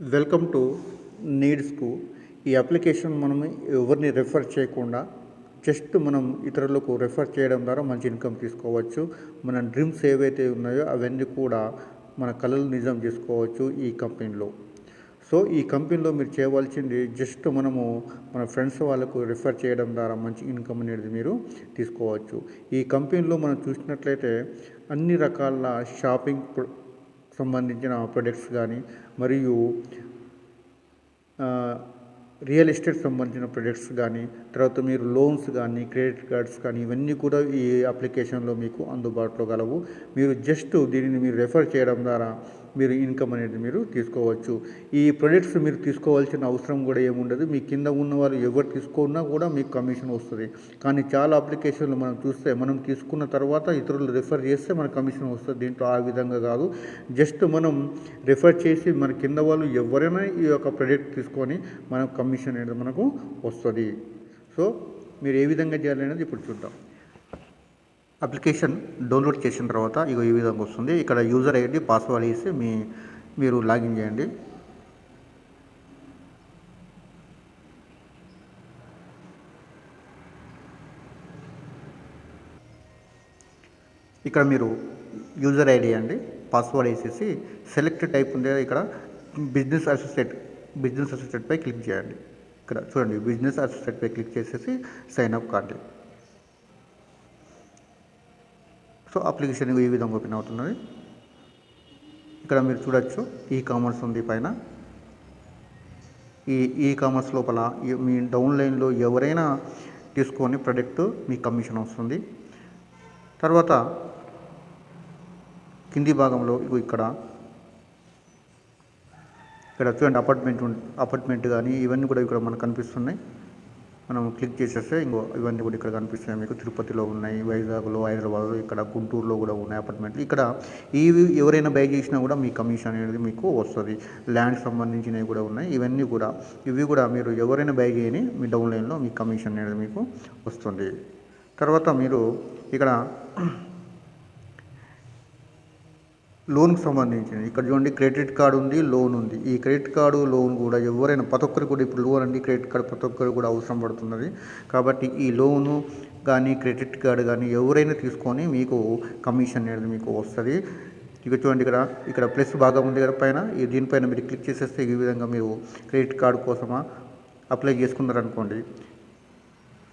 Welcome to నీడ్స్కు ఈ application మనం ఎవరిని రెఫర్ చేయకుండా జస్ట్ మనం ఇతరులకు రెఫర్ చేయడం ద్వారా మంచి ఇన్కమ్ తీసుకోవచ్చు. మన డ్రీమ్స్ ఏవైతే ఉన్నాయో అవన్నీ కూడా మన కళలు నిజం చేసుకోవచ్చు ఈ కంపెనీలో. సో ఈ కంపెనీలో మీరు చేయవలసింది జస్ట్ మనము మన ఫ్రెండ్స్ వాళ్ళకు రిఫర్ చేయడం ద్వారా మంచి ఇన్కమ్ అనేది మీరు తీసుకోవచ్చు. ఈ కంపెనీలో మనం చూసినట్లయితే అన్ని రకాల షాపింగ్ సంబంధించిన ప్రొడక్ట్స్ కానీ మరియు రియల్ ఎస్టేట్ సంబంధించిన ప్రొడక్ట్స్ కానీ తర్వాత మీరు లోన్స్ కానీ క్రెడిట్ కార్డ్స్ కానీ ఇవన్నీ కూడా ఈ అప్లికేషన్లో మీకు అందుబాటులో గలవు. మీరు జస్ట్ దీనిని మీరు రెఫర్ చేయడం ద్వారా మీరు ఇన్కమ్ అనేది మీరు తీసుకోవచ్చు. ఈ ప్రొడక్ట్స్ మీరు తీసుకోవాల్సిన అవసరం కూడా ఏముండదు. మీ కింద ఉన్న వాళ్ళు ఎవరు తీసుకున్నా కూడా మీకు కమిషన్ వస్తుంది. కానీ చాలా అప్లికేషన్లు మనం చూస్తే మనం తీసుకున్న తర్వాత ఇతరులు రిఫర్ చేస్తే మన కమిషన్ వస్తుంది. దీంట్లో ఆ విధంగా కాదు. జస్ట్ మనం రిఫర్ చేసి మన కింద వాళ్ళు ఎవరైనా ఈ యొక్క ప్రొడక్ట్ తీసుకొని మనం కమిషన్ అనేది మనకు వస్తుంది. సో మీరు ఏ విధంగా చేయాలి అనేది ఇప్పుడు చూద్దాం. అప్లికేషన్ డౌన్లోడ్ చేసిన తర్వాత ఇగో ఈ విధంగా వస్తుంది. ఇక్కడ యూజర్ ఐడి పాస్వర్డ్ వేసి మీ మీరు లాగిన్ చేయండి. ఇక్కడ మీరు యూజర్ ఐడి అండి పాస్వర్డ్ వేసేసి సెలెక్ట్ టైప్ ఉంది కదా ఇక్కడ బిజినెస్ అసోసియేట్ బిజినెస్ అసోసియేట్పై క్లిక్ చేయండి. ఇక్కడ చూడండి బిజినెస్ అసోసియేట్పై క్లిక్ చేసేసి సైన్ అప్ కాండి సో అప్లికేషన్ ఈ విధంగా ఓపెన్ అవుతున్నది. ఇక్కడ మీరు చూడొచ్చు ఈ కామర్స్ ఉంది పైన. ఈ ఈ కామర్స్ లోపల మీ డౌన్లైన్లో ఎవరైనా తీసుకొని ప్రొడక్ట్ మీ కమిషన్ వస్తుంది. తర్వాత కింది భాగంలో ఇక్కడ. ఇక్కడ చూడండి అపార్ట్మెంట్ అపార్ట్మెంట్ కానీ ఇవన్నీ కూడా ఇక్కడ మనకు కనిపిస్తున్నాయి. మనం క్లిక్ చేసేస్తే ఇంకో ఇవన్నీ కూడా ఇక్కడ కనిపిస్తున్నాయి. మీకు తిరుపతిలో ఉన్నాయి వైజాగ్లో హైదరాబాద్లో ఇక్కడ గుంటూరులో కూడా ఉన్నాయి అపార్ట్మెంట్లు ఇక్కడ ఇవి ఎవరైనా బై చేసినా కూడా మీ కమిషన్ అనేది మీకు వస్తుంది. ల్యాండ్ సంబంధించినవి కూడా ఉన్నాయి. ఇవన్నీ కూడా ఇవి కూడా మీరు ఎవరైనా బై చేయని మీ డౌన్లైన్లో మీ కమిషన్ అనేది మీకు వస్తుంది. తర్వాత మీరు ఇక్కడ లోన్కి సంబంధించింది. ఇక్కడ చూడండి క్రెడిట్ కార్డు ఉంది లోన్ ఉంది. ఈ క్రెడిట్ కార్డు లోన్ కూడా ఎవరైనా ప్రతి ఒక్కరికి కూడా ఇప్పుడు లోన్ అండి క్రెడిట్ కార్డు ప్రతి ఒక్కరికి కూడా అవసరం పడుతున్నది. కాబట్టి ఈ లోను కానీ క్రెడిట్ కార్డు కానీ ఎవరైనా తీసుకొని మీకు కమిషన్ అనేది మీకు వస్తుంది. ఇక చూడండి ఇక్కడ ఇక్కడ ప్లస్ భాగం ఉంది కదా పైన. ఈ దీనిపైన మీరు క్లిక్ చేసేస్తే ఈ విధంగా మీరు క్రెడిట్ కార్డు కోసమా అప్లై చేసుకున్నారనుకోండి.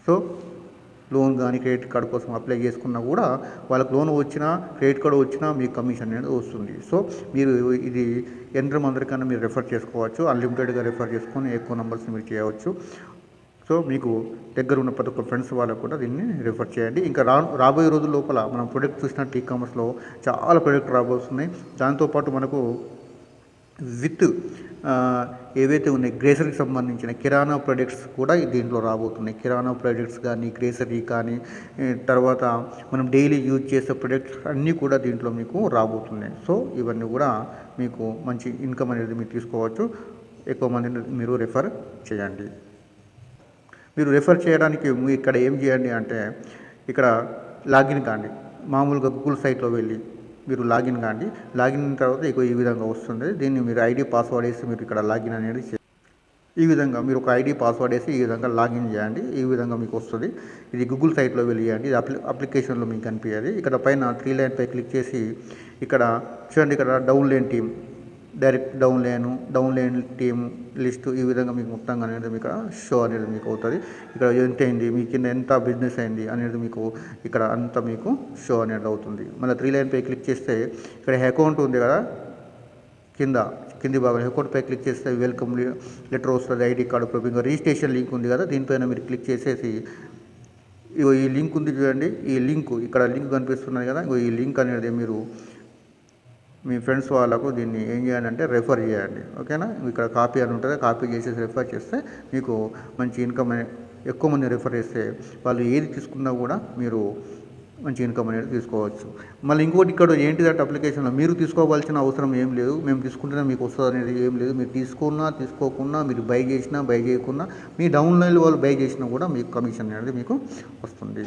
సో లోన్ కానీ క్రెడిట్ కార్డు కోసం అప్లై చేసుకున్నా కూడా వాళ్ళకి లోన్ వచ్చినా క్రెడిట్ కార్డు వచ్చినా మీకు కమిషన్ అనేది వస్తుంది. సో మీరు ఇది ఎంత అందరికన్నా మీరు రెఫర్ చేసుకోవచ్చు. అన్లిమిటెడ్గా రెఫర్ చేసుకొని ఎక్కువ నెంబర్స్ మీరు చేయవచ్చు. సో మీకు దగ్గర ఉన్న ప్రతి ఒక్క ఫ్రెండ్స్ వాళ్ళకు కూడా దీన్ని రిఫర్ చేయండి. ఇంకా రా రాబోయే రోజుల లోపల మనం ప్రొడక్ట్ చూసినట్టు ఈ కామర్స్లో చాలా ప్రొడక్ట్ రాబోతున్నాయి. దాంతోపాటు మనకు విత్ ఏవైతే ఉన్నాయి గ్రేసరీకి సంబంధించిన కిరాణా ప్రొడక్ట్స్ కూడా దీంట్లో రాబోతున్నాయి. కిరాణా ప్రొడక్ట్స్ కానీ గ్రేసరీ కానీ తర్వాత మనం డైలీ యూజ్ చేసే ప్రొడక్ట్స్ అన్నీ కూడా దీంట్లో మీకు రాబోతున్నాయి. సో ఇవన్నీ కూడా మీకు మంచి ఇన్కమ్ అనేది మీరు తీసుకోవచ్చు. ఎక్కువ మందిని మీరు రెఫర్ చేయండి. మీరు రెఫర్ చేయడానికి మీ ఇక్కడ ఏం చేయండి అంటే ఇక్కడ లాగిన్ కాండి. మామూలుగా గూగుల్ సైట్లో వెళ్ళి మీరు లాగిన్ కాండి. లాగిన్ అయిన తర్వాత ఇక ఈ విధంగా వస్తుంది. దీన్ని మీరు ఐడి పాస్వర్డ్ వేసి మీరు ఇక్కడ లాగిన్ అనేది ఈ విధంగా మీరు ఒక ఐడి పాస్వర్డ్ వేసి ఈ విధంగా లాగిన్ చేయండి. ఈ విధంగా మీకు వస్తుంది. ఇది గూగుల్ సైట్లో వెళ్ళి చేయండి ఇది అప్లి అప్లికేషన్లో మీకు కనిపించేది ఇక్కడ పైన త్రీ లైన్ పై క్లిక్ చేసి ఇక్కడ చూడండి ఇక్కడ downline team direct downline downline team list ఈ విధంగా మీకు మొత్తంగా అనేది మీకు షో అనేది మీకు అవుతుంది. ఇక్కడ ఎంత అయింది మీ కింద ఎంత బిజినెస్ అయింది అనేది మీకు ఇక్కడ అంత మీకు షో అనేది అవుతుంది. మళ్ళీ త్రీ లైన్ పై క్లిక్ చేస్తే ఇక్కడ అకౌంట్ ఉంది కదా కింద కింది భాగంలో అకౌంట్ పై క్లిక్ చేస్తే వెల్కమ్ లెటర్ వస్తుంది ID card proof registration link ఉంది కదా దీనిపైన మీరు క్లిక్ చేసేసి ఈ లింక్ ఉంది చూడండి ఈ లింక్ ఇక్కడ లింక్ కనిపిస్తున్నది కదా ఇగో ఈ లింక్ అనేది మీరు మీ ఫ్రెండ్స్ వాళ్ళకు దీన్ని ఏం చేయాలి అంటే రెఫర్ చేయండి ఓకేనా? ఇక్కడ కాపీ అని ఉంటుంది కాపీ చేసేసి రెఫర్ చేస్తే మీకు మంచి ఇన్కమ్ ఎక్కువ మంది రెఫర్ చేస్తే వాళ్ళు ఏది తీసుకున్నా కూడా మీరు మంచి ఇన్కమ్ అనేది తీసుకోవచ్చు. మళ్ళీ ఇంకోటి ఇక్కడ ఏంటిదంటే అప్లికేషన్లో మీరు తీసుకోవాల్సిన అవసరం ఏం లేదు మేము తీసుకుంటేనే మీకు వస్తుంది అనేది ఏం లేదు. మీరు తీసుకున్నా తీసుకోకున్నా మీరు బై చేసినా బై చేయకున్నా మీ డౌన్లైన్ వాళ్ళు బై చేసినా కూడా మీకు కమిషన్ అనేది మీకు వస్తుంది.